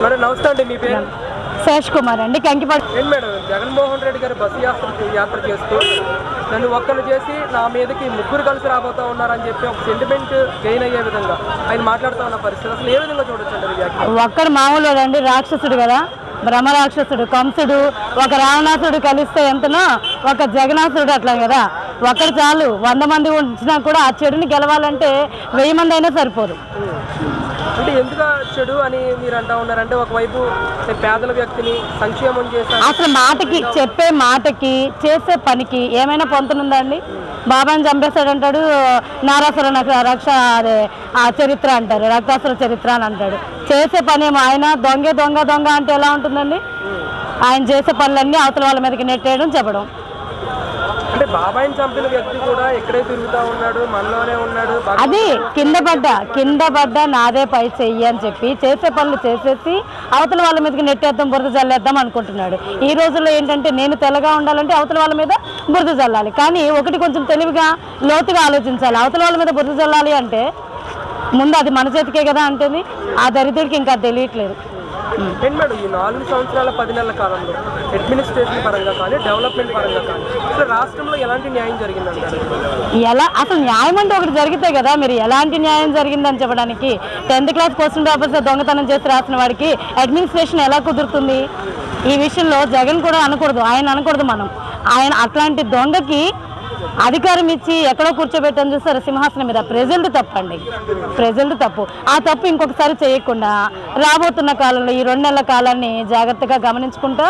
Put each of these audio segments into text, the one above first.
Madam నమస్తే అండి మీ పేరు? శేష్ కుమార్ అండి కంకిపాడు. మేడం? జగన్మోహన్ రెడ్డి గారు బస్సు యాత్ర యాత్ర చేస్తూ నన్ను ఒక్కరు చేసి నా మీదకి ముగ్గురు కలిసి రాబోతా ఉన్నారని చెప్పి ఒక సెంటిమెంట్ గెయిన్ అయ్యే విధంగా ఆయన మాట్లాడుతూ ఉన్న పరిస్థితి అసలు ఏ విధంగా చూడొచ్చు ఒక్కడు మామూలు అండి రాక్షసుడు కదా. బ్రహ్మ రాక్షసుడు కంసుడు ఒక రావణాసుడు కలిస్తే ఎంతనో ఒక జగన్నాసుడు అట్లా కదా. ఒక్కడు చాలు వంద మంది ఉంచినా కూడా ఆ చెడుని గెలవాలంటే వెయ్యి మంది అయినా సరిపోరు అంటే ఎందుకు చెడు అని మీరు అంటా ఉన్నారంటే ఒకవైపు పేదల వ్యక్తిని సంక్షేమం చేశాను అసలు మాటకి చెప్పే మాటకి చేసే పనికి ఏమైనా పొంతనుందండి బాబాని చంపేస్తాడంటాడు నారాసుర నక్ష- రక్ష అదే ఆ చరిత్ర అంటారు రక్తాసుర చరిత్ర అని అంటాడు. చేసే పని ఏమో ఆయన దొంగ దొంగ దొంగ అంటే ఎలా ఉంటుందండి? ఆయన చేసే పనులన్నీ అవతల వాళ్ళ మీదకి నెట్టేయడం చెప్పడం. అంటే బాబాయిని చంపిన వ్యక్తి కూడా ఇక్కడే తిరుగుతా ఉన్నాడు మనలోనే ఉన్నాడు అది కింద పడ్డ కింద పడ్డ నాదే పై చెయ్యి అని చెప్పి చేసే పనులు చేసేసి అవతల వాళ్ళ మీదకి నెట్టేద్దాం బురద జల్లేద్దాం అనుకుంటున్నాడు. ఈ రోజుల్లో ఏంటంటే నేను తెల్లగా ఉండాలంటే అవతల వాళ్ళ మీద బురద జల్లాలి. కానీ ఒకటి కొంచెం తెలివిగా లోతుగా ఆలోచించాలి. అవతల వాళ్ళ మీద బురద జల్లాలి అంటే ముందు అది మన చేతికే కదా అంటుంది. ఆ దరిద్రుడికి ఇంకా తెలియట్లేదు. ఏంటి మేడం ఈ నాలుగు సంవత్సరాల పది నెలల కాలంలో అడ్మినిస్ట్రేషన్ పరంగా కానీ డెవలప్మెంట్ పరంగా కానీ అసలు రాష్ట్రంలో ఎలాంటి న్యాయం జరిగిందంటారు? ఎలా అసలు న్యాయం అంటే ఒకటి జరిగితే కదా మీరు ఎలాంటి న్యాయం జరిగిందని చెప్పడానికి? టెన్త్ క్లాస్ క్వశ్చన్ పేపర్స్ దొంగతనం చేసి రాసిన వాడికి అడ్మినిస్ట్రేషన్ ఎలా కుదురుతుంది? ఈ విషయంలో జగన్ కూడా అనకూడదు ఆయన అనకూడదు మనం. ఆయన అట్లాంటి దొంగకి అధికారం ఇచ్చి ఎక్కడో కూర్చోబెట్టని చూస్తారు సింహాసనం మీద ప్రజలది తప్పండి. ప్రజలది తప్పు. ఆ తప్పు ఇంకొకసారి చేయకుండా రాబోతున్న కాలంలో ఈ రెండు నెలల కాలాన్ని జాగ్రత్తగా గమనించుకుంటూ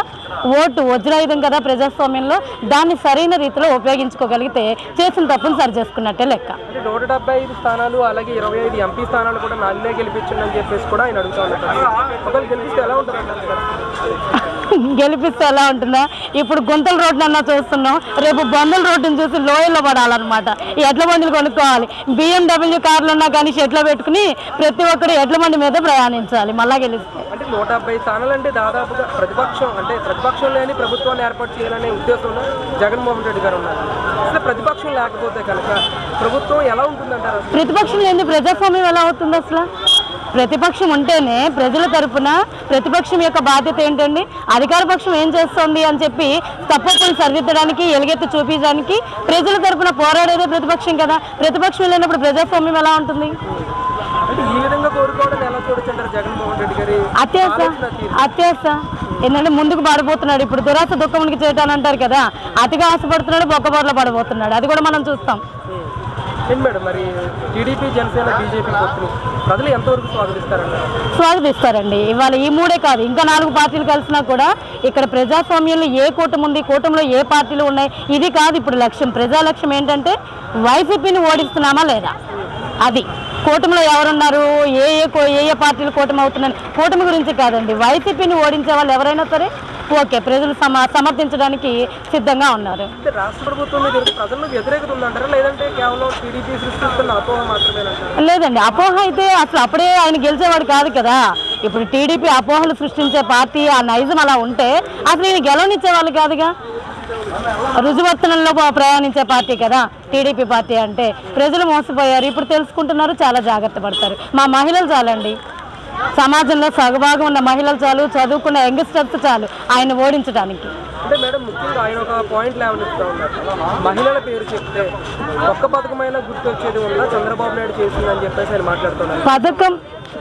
ఓటు వజ్రాయుధం కదా ప్రజాస్వామ్యంలో దాన్ని సరైన రీతిలో ఉపయోగించుకోగలిగితే చేసిన తప్పును సరి చేసుకున్నట్టే లెక్క నూట డెబ్బై ఐదు స్థానాలు అలాగే ఇరవై ఐదు ఎంపీ స్థానాలు కూడా నన్నే గెలిపించండి అని చెప్పేసి కూడా ఆయన అడుగుతా ఉంటారు ఒకవేళ గెలిపిస్తే ఎలా ఉంటుంది గెలిపిస్తే ఎలా ఉంటుందా. ఇప్పుడు గుంతల రోడ్డు అన్నా చూస్తున్నాం. రేపు బందుల రోడ్డుని చూసి లోయల్లో పడాలన్నమాట. ఈ ఎడ్ల బండిలు కొనుక్కోవాలి. బిఎండబ్ల్యూ కార్లు ఉన్నా కానీ షెట్లో పెట్టుకుని ప్రతి ఒక్కరు ఎడ్ల బండి మీద ప్రయాణించాలి. మళ్ళా గెలిస్తే. అంటే నూట డెబ్బై స్థానాలు అంటే దాదాపుగా ప్రతిపక్షం అంటే ప్రతిపక్షం లేని ప్రభుత్వాన్ని ఏర్పాటు చేయాలనే ఉద్దేశంలో జగన్మోహన్ రెడ్డి గారు ఉన్నారు. అసలు ప్రతిపక్షం లేకపోతే కనుక ప్రభుత్వం ఎలా ఉంటుందంటారు? ప్రతిపక్షం లేని ప్రజాస్వామ్యం ఎలా అవుతుంది అసలు? ప్రతిపక్షం ఉంటేనే ప్రజల తరపున ప్రతిపక్షం యొక్క బాధ్యత ఏంటండి? అధికార పక్షం ఏం చేస్తోంది అని చెప్పి తప్పులను సరిదిద్దడానికి ఎలుగెత్తి చూపించడానికి ప్రజల తరపున పోరాడేదే ప్రతిపక్షం కదా. ప్రతిపక్షం లేనప్పుడు ప్రజాస్వామ్యం ఎలా ఉంటుంది? అత్యాస. అత్యాస. ఏంటంటే ముందుకు పడిపోతున్నాడు ఇప్పుడు దురాశ దుఃఖమునికి చేయటాన్ని అంటారు కదా. అతిగా ఆశపడుతున్నాడు బొక్కబోర్లో పడిపోతున్నాడు అది కూడా మనం చూస్తాం. ఏంటి మేడం మరి టీడీపీ జనసేన బీజేపీ పొత్తుని ప్రజలు ఎంతవరకు స్వాగతిస్తారండి? స్వాగతిస్తారండి. ఇవాళ ఈ మూడే కాదు ఇంకా నాలుగు పార్టీలు కలిసినా కూడా ఇక్కడ ప్రజాస్వామ్యంలో ఏ కూటమి ఉంది కూటమిలో ఏ పార్టీలు ఉన్నాయి ఇది కాదు ఇప్పుడు లక్ష్యం. ప్రజా లక్ష్యం ఏంటంటే వైసీపీని ఓడిస్తున్నామా లేదా? అది. కూటమిలో ఎవరున్నారు? ఏ ఏ కో- ఏ ఏ పార్టీలు కూటమి అవుతున్నాయి? కూటమి గురించి కాదండి. వైసీపీని ఓడించే వాళ్ళు ఎవరైనా సరే ఓకే ప్రజలు సమ సమర్థించడానికి సిద్ధంగా ఉన్నారు. అంటే రాష్ట్ర ప్రభుత్వం మీద ఇంత ప్రజల్లో వ్యతిరేకత ఉందంటారా? లేదంటే కేవలం టీడీపీ సృష్టిస్తున్న అపోహ మాత్రమేనంటారా లేదండి అపోహ అయితే అసలు అప్పుడే ఆయన గెలిచేవాడు కాదు కదా. ఇప్పుడు టీడీపీ అపోహలు సృష్టించే పార్టీ ఆ నైజం అలా ఉంటే అసలు ఈయన గెలవనిచ్చే వాళ్ళు కాదుగా? రుజువర్తనంలో ప్రయాణించే పార్టీ కదా టీడీపీ పార్టీ అంటే. ప్రజలు మోసపోయారు ఇప్పుడు తెలుసుకుంటున్నారు చాలా జాగ్రత్త పడతారు. మా మహిళలు చాలండి. సమాజంలో సగభాగం ఉన్న మహిళలు చాలు చదువుకున్న యంగ్స్టర్స్ చాలు ఆయన ఓడించడానికి. అంటే మేడం ముఖ్యంగా ఆయన ఒక పాయింట్ ఉన్నారు? మహిళల పేరు చెప్తే ఒక్క పథకమైన గుర్తొచ్చేది ఉందా? చంద్రబాబు నాయుడు చేసిందని చెప్పేసి ఆయన మాట్లాడుతున్నారు. పథకం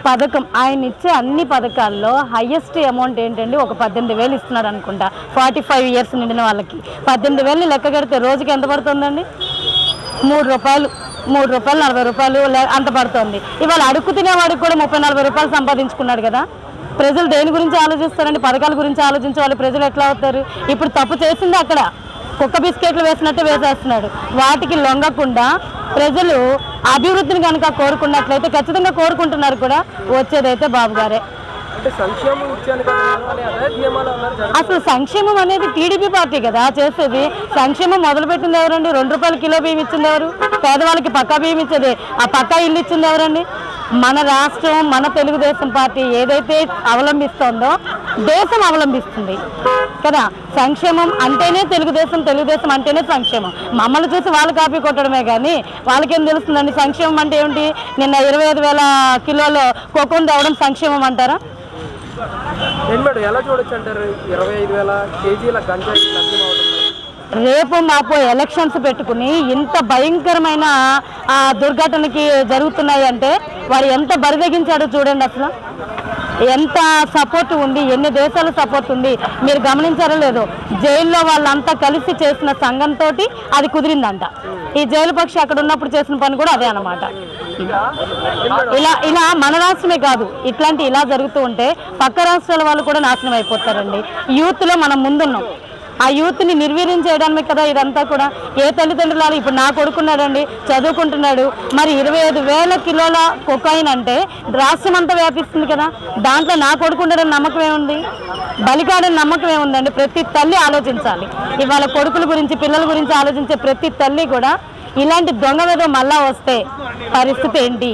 పథకం. ఆయన ఇచ్చే అన్ని పథకాల్లో హయ్యెస్ట్ అమౌంట్ ఏంటండి? ఒక పద్దెనిమిది వేలు ఇస్తున్నాడు అనుకుంటా. ఫార్టీ ఫైవ్ ఇయర్స్ నిండిన వాళ్ళకి. పద్దెనిమిది వేలని లెక్క కడితే రోజుకి ఎంత పడుతుందండి? మూడు రూపాయలు. మూడు రూపాయలు నలభై రూపాయలు అంత పడుతుంది. ఇవాళ అడుక్కు తినేవాడికి కూడా ముప్పై నలభై రూపాయలు సంపాదించుకున్నాడు కదా. ప్రజలు దేని గురించి ఆలోచిస్తారండి? పథకాల గురించి ఆలోచించే వాళ్ళు ప్రజలు ఎట్లా అవుతారు? ఇప్పుడు తప్పు చేసింది అక్కడ. కుక్క బిస్కెట్లు వేసినట్టు వేసేస్తున్నాడు. వాటికి లొంగకుండా ప్రజలు అభివృద్ధిని కనుక కోరుకున్నట్లయితే ఖచ్చితంగా కోరుకుంటున్నారు కూడా. వచ్చేదైతే బాబు గారే. అసలు సంక్షేమం అనేది టీడీపీ పార్టీ కదా చేసేది. సంక్షేమం మొదలుపెట్టింది ఎవరండి? రెండు రూపాయల కిలో బియ్యం ఇచ్చింది ఎవరు? పేదవాళ్ళకి పక్కా బియ్యం ఇచ్చేది. ఆ పక్కా ఇల్లు ఇచ్చింది ఎవరండి? మన రాష్ట్రం మన తెలుగుదేశం పార్టీ ఏదైతే అవలంబిస్తోందో దేశం అవలంబిస్తుంది. కదా? సంక్షేమం అంటేనే తెలుగుదేశం తెలుగుదేశం అంటేనే సంక్షేమం. మమ్మల్ని చూసి వాళ్ళు కాపీ కొట్టడమే కానీ వాళ్ళకేం తెలుస్తుందండి? సంక్షేమం అంటే ఏమిటి? నిన్న ఇరవై ఐదు వేల కిలోలు కోకోన్ తేవడం సంక్షేమం అంటారా? నేను మేడం ఎలా చూడొచ్చు అంటారు ఇరవై ఐదు వేల కేజీల గంజాయి లభ్యం అవుతుంది రేపు మాపు ఎలక్షన్స్ పెట్టుకుని ఇంత భయంకరమైన ఆ, దుర్ఘటనకి జరుగుతున్నాయి అంటే వారు ఎంత బరిదగించాడో చూడండి అసలు. ఎంత సపోర్ట్ ఉంది ఎన్ని దేశాల సపోర్ట్ ఉంది మీరు గమనించారో లేదో జైల్లో వాళ్ళంతా కలిసి చేసిన సంఘంతో అది కుదిరిందంట. ఈ జైలు పక్షి అక్కడ ఉన్నప్పుడు చేసిన పని కూడా అదే అనమాట ఇలా ఇలా మన రాష్ట్రమే కాదు ఇట్లాంటి ఇలా జరుగుతూ ఉంటే పక్క రాష్ట్రాల వాళ్ళు కూడా నాశనం అయిపోతారండి. యూత్లో మనం ముందున్నాం. ఆ యూత్ని నిర్వీర్యం చేయడానికి కదా ఇదంతా కూడా. ఏ తల్లిదండ్రులు ఇప్పుడు నా కొడుకున్నాడండి చదువుకుంటున్నాడు. మరి ఇరవై ఐదు వేల కిలోల కొకాయిన్ అంటే రాష్ట్రం అంతా వ్యాపిస్తుంది కదా. దాంట్లో నా కొడుకున్నాడని నమ్మకం ఏముంది? బలికాడని నమ్మకం ఏముందండి? ప్రతి తల్లి ఆలోచించాలి. ఇవాళ కొడుకుల గురించి పిల్లల గురించి ఆలోచించే ప్రతి తల్లి కూడా ఇలాంటి దొంగ మీద మళ్ళా వస్తే పరిస్థితి ఏంటి?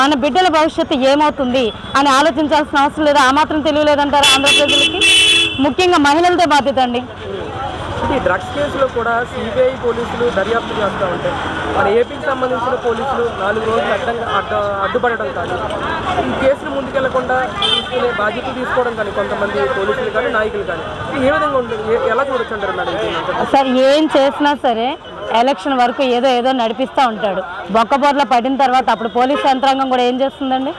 మన బిడ్డల భవిష్యత్తు ఏమవుతుంది అని ఆలోచించాల్సిన అవసరం లేదా? ఆ మాత్రం తెలియలేదంటారా ఆంధ్రప్రదేశ్కి ముఖ్యంగా మహిళలతో బాధ్యత అండి. ఈ డ్రగ్స్ కేసులో కూడా సిబిఐ పోలీసులు దర్యాప్తు చేస్తూ ఉంటాయి మన ఏపీకి సంబంధించిన పోలీసులు నాలుగు రోజులు అడ్డంగా అడ్డ అడ్డుపడడం కానీ ఈ కేసులు ముందుకెళ్ళకుండా తీసుకునే బాధ్యత తీసుకోవడం కానీ కొంతమంది పోలీసులు కానీ నాయకులు కానీ ఏ విధంగా ఉంటుంది ఎలా చూడొచ్చు అంటారు మేడం? సార్ ఏం చేసినా సరే ఎలక్షన్ వరకు ఏదో ఏదో నడిపిస్తూ ఉంటాడు. బొక్కబోర్లో పడిన తర్వాత అప్పుడు పోలీస్ యంత్రాంగం కూడా ఏం చేస్తుందండి?